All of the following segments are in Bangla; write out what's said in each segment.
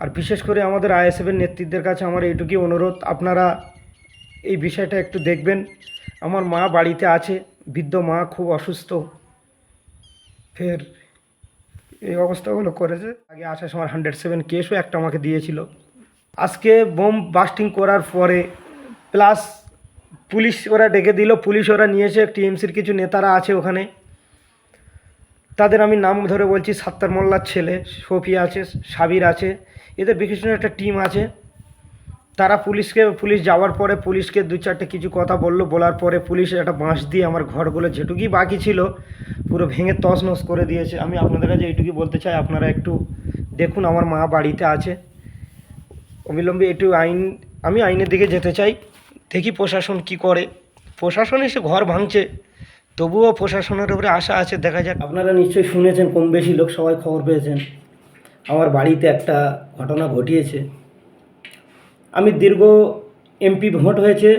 আর বিশেষ করে আমাদের আইএসএফের নেতৃত্বের কাছে আমার এইটুকুই অনুরোধ। আপনারা এই বিষয়টা একটু দেখবেন। আমার মা বাড়িতে আছে, বৃদ্ধ মা খুব অসুস্থ। ফের এই অবস্থাগুলো করেছে। আগে আসার সময় হান্ড্রেড সেভেন কেসও একটা আমাকে দিয়েছিল। আজকে বোম বাস্টিং করার পরে, প্লাস পুলিশ ওরা ডেকে দিল, পুলিশ ওরা নিয়েছে, টিএমসির কিছু নেতারা আছে ওখানে। তাদের আমি নাম ধরে বলছি সাত্তার মোল্লার ছেলে সফি আছে, সাবির আছে। এদের বিশেষ একটা টিম আছে। তারা পুলিশকে, পুলিশ যাওয়ার পরে পুলিশকে দু চারটে কিছু কথা বলল, বলার পরে পুলিশ একটা বাঁশ দিয়ে আমার ঘরগুলো যেটুকুই বাকি ছিল, পুরো ভেঙে তছনছ করে দিয়েছে। আমি আপনাদের কাছে এইটুকুই বলতে চাই, আপনারা একটু দেখুন আমার মা বাড়িতে আছে। অবিলম্বে একটু আইন, আমি আইনের দিকে যেতে চাই, দেখি প্রশাসন কি করে। প্রশাসন এসে ঘর ভাঙছে, তবুও প্রশাসনের উপরে আশা আছে, দেখা যাক। আপনারা নিশ্চয়ই শুনেছেন, কম বেশি লোক সবাই খবর পেয়েছেন। আমার বাড়িতে একটা ঘটনা ঘটিয়েছে। আমি দীর্ঘ এমপি ভোট হয়েছে।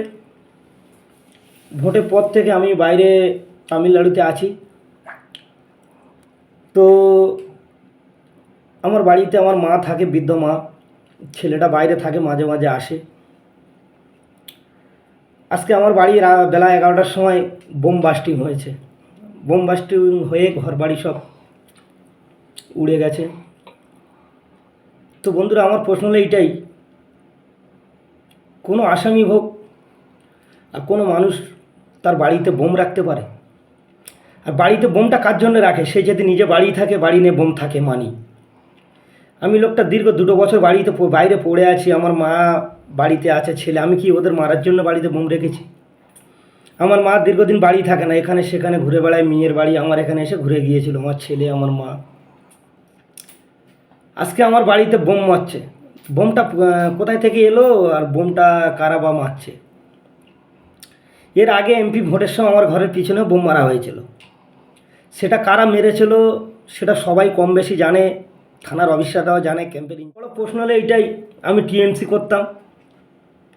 ভোটের পর থেকে আমি বাইরে তামিলনাড়ুতে আছি। তো আমার বাড়িতে আমার মা থাকে, বৃদ্ধ মা। ছেলেটা বাইরে থাকে, মাঝে মাঝে আসে। আজকে আমার বাড়ি বেলা এগারোটার সময় বোম বাস্টিং হয়েছে। বোম বাস্টিং হয়ে ঘর বাড়ি সব উড়ে গেছে। তো বন্ধুরা, আমার প্রশ্ন হলো এইটাই। কোনো আসামি হোক আর কোনো মানুষ তার বাড়িতে বোম রাখতে পারে। আর বাড়িতে বোমটা কার জন্য রাখে? সে যদি নিজে বাড়ি থাকে, বাড়ি নিয়ে বোম থাকে, মানি। আমি লোকটা দীর্ঘ দুটো বছর বাড়িতে বাইরে পড়ে আছি, আমার মা বাড়িতে আছে, ছেলে, আমি কি ওদের মারার জন্য বাড়িতে বোম রেখেছি? আমার মা দীর্ঘদিন বাড়ি থাকে না, এখানে সেখানে ঘুরে বেড়ায়, মেয়ের বাড়ি আমার এখানে এসে ঘুরে গিয়েছিল, আমার ছেলে, আমার মা। আজকে আমার বাড়িতে বোম মারছে। বোমটা কোথায় থেকে এলো আর বোমটা কারা বা মারছে? এর আগে এমপি ভোটের সময় আমার ঘরের পিছনে বোম মারা হয়েছিল। সেটা কারা মেরেছিল সেটা সবাই কম বেশি জানে, থানার অফিসাররাও জানে, ক্যাম্পের ইন- বড় প্রশ্ন হলে এইটাই, আমি টিএমসি করতাম,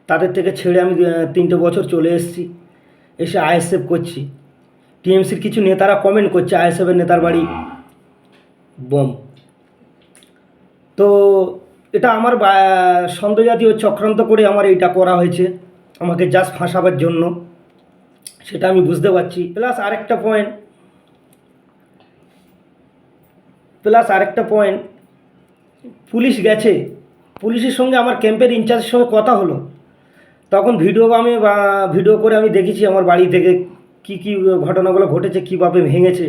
তাদের থেকে ছেড়ে আমি তিনটে বছর চলে এসেছি, এসে আইএসএফ করছি। টিএমসির কিছু নেতারা কমেন্ট করছে, আইএসএফের নেতার বাড়ি বোম। তো এটা আমার সন্দেহজাতীয় চক্রান্ত করে আমার এইটা করা হয়েছে। আমাকে জাস্ট ফাঁসাবার জন্য। সেটা আমি বুঝতে পারছি। প্লাস আরেকটা পয়েন্ট প্লাস আরেকটা পয়েন্ট পুলিশ গেছে। পুলিশের সঙ্গে আমার ক্যাম্পের ইনচার্জের সঙ্গে কথা হলো। তখন ভিডিও আমি বা ভিডিও করে আমি দেখেছি আমার বাড়ি থেকে কি কি ঘটনাগুলো ঘটেছে, কীভাবে ভেঙেছে।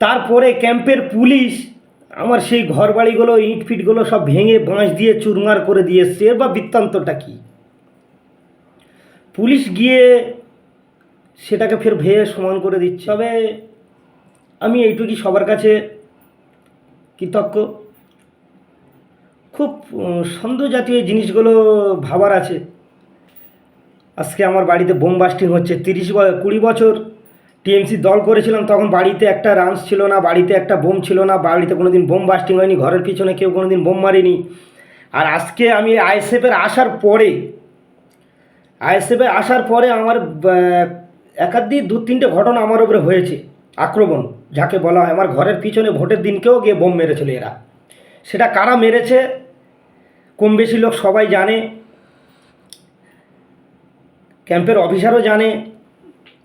তারপরে ক্যাম্পের পুলিশ আমার সেই ঘর বাড়িগুলো ইট ফিটগুলো সব ভেঙে বাঁশ দিয়ে চুরমার করে দিয়ে এসছে। বা বৃত্তান্তটা কী? পুলিশ গিয়ে সেটাকে ফের ভেয়ে সমান করে দিচ্ছে। তবে আমি এইটুকুই সবার কাছে কৃতজ্ঞ। খুব সন্দেহ জাতীয় জিনিসগুলো ভাবার আছে। আজকে আমার বাড়িতে বোম বাস্টিং হচ্ছে। তিরিশ কুড়ি বছর টিএমসি দল করেছিলাম, তখন বাড়িতে একটা রান্স ছিল না, বাড়িতে একটা বোম ছিল না, বাড়িতে কোনো দিন বোম বাস্টিং হয়নি, ঘরের পিছনে কেউ কোনো দিন বোম মারেনি। আর আজকে আমি আইএসএফের আসার পরে আইএসএফে আসার পরে আমার একাধিক দু তিনটে ঘটনা আমার উপরে হয়েছে, আক্রমণ, যাকে বলা হয় আমার ঘরের পিছনে ভোটের দিনকেও গিয়ে বোম মেরেছিল এরা। সেটা কারা মেরেছে, কম বেশি লোক সবাই জানে, ক্যাম্পের অফিসারও জানে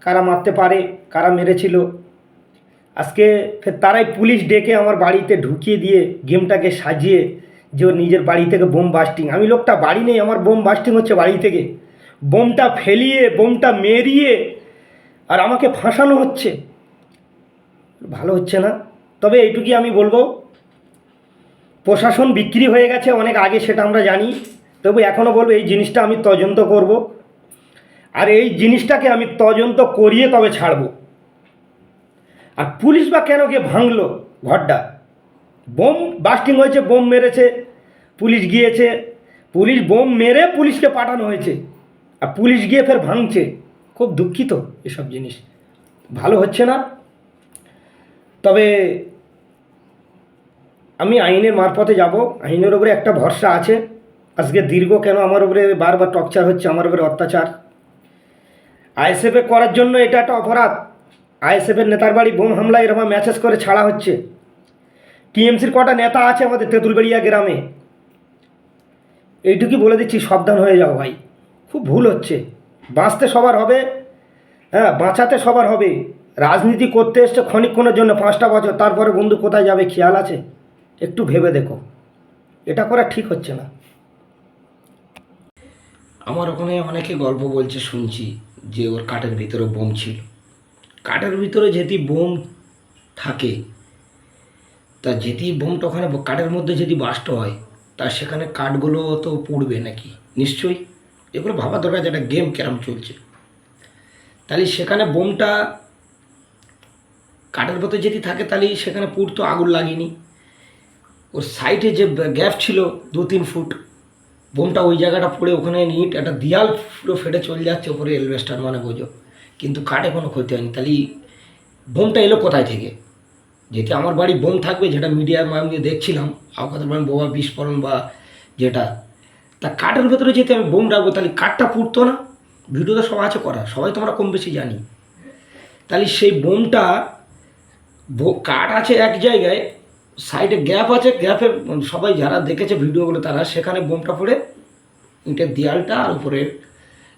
কারা মারতে পারে, কারা মেরেছিল। আজকে ফের তারাই পুলিশ ডেকে আমার বাড়িতে ঢুকিয়ে দিয়ে গেমটাকে সাজিয়ে যে ওর নিজের বাড়ি থেকে বোম বাস্টিং। আমি লোকটা বাড়ি নেই, আমার বোম বাস্টিং হচ্ছে বাড়ি থেকে। বোমটা ফেলিয়ে, বোমটা মেরিয়ে আর আমাকে ফাঁসানো হচ্ছে। ভালো হচ্ছে না। তবে এইটুকুই আমি বলব। প্রশাসন বিক্রি হয়ে গেছে, অনেক আগে সেটা আমরা জানি। তবু এখনও বলব, এই জিনিসটা আমি তদন্ত করব। আর এই জিনিসটাকে আমি তদন্ত করিয়ে তবে ছাড়বো। আর পুলিশ বা কেন গিয়ে ভাঙলো ঘরটা? বোম বাস্টিং হয়েছে, বোম মেরেছে, পুলিশ গিয়েছে, পুলিশ বোম মেরে পুলিশকে পাঠানো হয়েছে, আর পুলিশ গিয়ে ফের ভাঙছে। খুব দুঃখিত এসব জিনিস। ভালো হচ্ছে না। তবে আমি আইনের মারফতে যাব। আইনের উপরে একটা ভরসা আছে। আজকে দীর্ঘ কেন আমার উপরে বারবার টর্চার হচ্ছে, আমার উপরে অত্যাচার। আইএসএফে করার জন্য এটা একটা অপরাধ। আইএসএফের নেতার বাড়ি বোম হামলা এরকম মেসেজ করে ছাড়া হচ্ছে। টিএমসির কটা নেতা আছে আমাদের তেঁতুলবেড়িয়া গ্রামে? এইটুকুই বলে দিচ্ছি, সাবধান হয়ে যাও ভাই। খুব ভুল হচ্ছে। বাঁচতে সবার হবে হ্যাঁ বাঁচাতে সবার হবে। রাজনীতি করতে এসছে ক্ষণিকক্ষণের জন্য, পাঁচটা বছর। তারপরে বন্ধু কোথায় যাবে, খেয়াল আছে? একটু ভেবে দেখো। এটা করা ঠিক হচ্ছে না। আমার ওখানে অনেকে গল্প বলছে, শুনছি। যে ওর কাঠের ভিতরে বোম ছিল। কাঠের ভিতরে যদি বোম থাকে, তা যদি বোমটা ওখানে কাঠের মধ্যে যদি বাস্ট হয়, তা সেখানে কাঠগুলো তো পুড়বে নাকি? নিশ্চয়ই। এগুলো ভাবা দরকার যে একটা গেম কেরম চলছে। তাহলে সেখানে বোমটা কাঠের ভেতরে যদি থাকে, তাহলে সেখানে পুড়তো, আগুন লাগেনি। ওর সাইডে যে গ্যাপ ছিল দু তিন ফুট বোমটা ওই জায়গাটা পড়ে ওখানে নিট, একটা দেয়াল পুরো ফেটে চলে যাচ্ছে ওপরে এলভেস্টার মানে বোঝো। কিন্তু কাঠে কোনো ক্ষতি হয়নি। তাহলে বোমটা এলো কোথায় থেকে? যেটি আমার বাড়ি বোম থাকবে, যেটা মিডিয়ার মাধ্যমে দেখছিলাম আওকাত মানে বোমা বিস্ফোরণ বা যেটা। তা কাঠের ভেতরে যেতে আমি বোম রাখব, তাহলে কাঠটা পুড়তো না? ভিডিওতে সব আছে করা, সবাই তোমরা কম বেশি জানি। তাহলে সেই বোমটা কাঠ আছে এক জায়গায় সাইডে গ্যাপ আছে, গ্যাপে সবাই যারা দেখেছে ভিডিওগুলো তারা সেখানে বোমটা পড়ে ইটের দেয়ালটা আর উপরে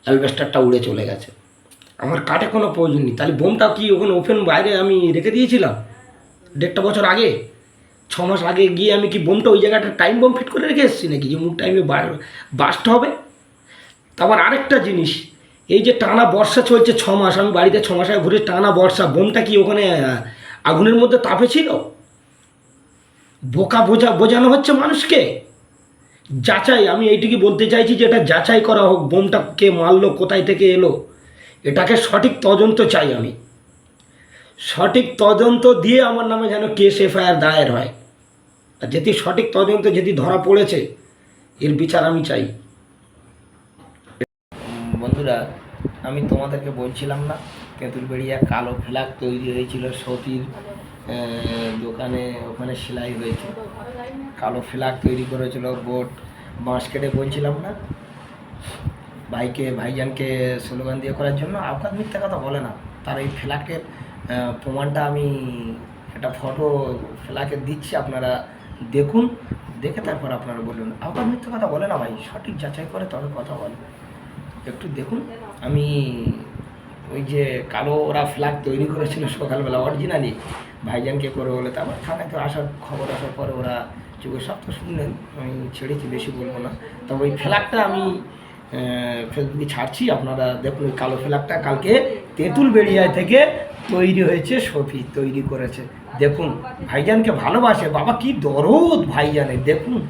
অ্যালবেস্টারটা উড়ে চলে গেছে। আমার কাঠে কোনো প্রয়োজন নেই। তাহলে বোমটা কি ওখানে ওপেন বাইরে আমি রেখে দিয়েছিলাম দেড়টা বছর আগে? ছ মাস আগে গিয়ে আমি কি বোমটা ওই জায়গাটা টাইম বোম ফিট করে রেখে এসেছি নাকি যে মুখ টাইমে বাস্ট হবে? তারপর আরেকটা জিনিস, এই যে টানা বর্ষা চলছে ছ মাস, আমি বাড়িতে ছ মাস আগে ঘুরে টানা বর্ষা, বোমটা কি ওখানে আগুনের মধ্যে তাপে ছিল? বোকা বোঝা, বোঝানো হচ্ছে মানুষকে। যাচাই, আমি এইটুকু বলতে চাইছি যে এটা যাচাই করা হোক, বোমটা কে মারলো, কোথায় থেকে এলো। এটাকে সঠিক তদন্ত চাই আমি। সঠিক তদন্ত দিয়ে আমার নামে যেন কেস এফআইআর দায়ের হয়। আর যদি সঠিক তদন্ত যদি ধরা পড়েছে, এর বিচার আমি চাই। বন্ধুরা, আমি তোমাদেরকে বলছিলাম না, তেঁতুলবেড়িয়া কালো ফ্ল্যাগ তৈরি হয়েছিল সতীর দোকানে ওখানে সেলাই হয়েছে। কালো ফ্ল্যাগ তৈরি করেছিল, বোট, বাঁশ কেটে বলছিলাম না। ভাইকে ভাইজানকে স্লোগান দিয়ে করার জন্য, আপনার মিথ্যা কথা বলে না। তার এই ফ্ল্যাগের প্রমাণটা আমি একটা ফটো ফ্ল্যাগের দিচ্ছি, আপনারা দেখুন, দেখে তারপর আপনারা বলুন। আপনার মিথ্যা কথা বলে না ভাই, সঠিক যাচাই করে তবে কথা বলে। একটু দেখুন, আমি ওই যে কালো ওরা ফ্ল্যাগ তৈরি করেছিল সকালবেলা অরিজিনালি ভাইজানকে করে বলে তারপর থানায় তো আসার খবর আসার পরে ওরা চোখে সব তো শুনলেন, আমি ছেড়েছি, বেশি বলব না। তবে ওই ফ্ল্যাগটা আমি ফেসবুকে ছাড়ছি, আপনারা দেখুন ওই কালো ফ্ল্যাগটা কালকে তেঁতুল বেড়িয়ায় থেকে তৈরি হয়েছে, সফি তৈরি করেছে। দেখুন, ভাইজানকে ভালোবাসে, বাবা কি দরদ ভাইজানের, দেখুন।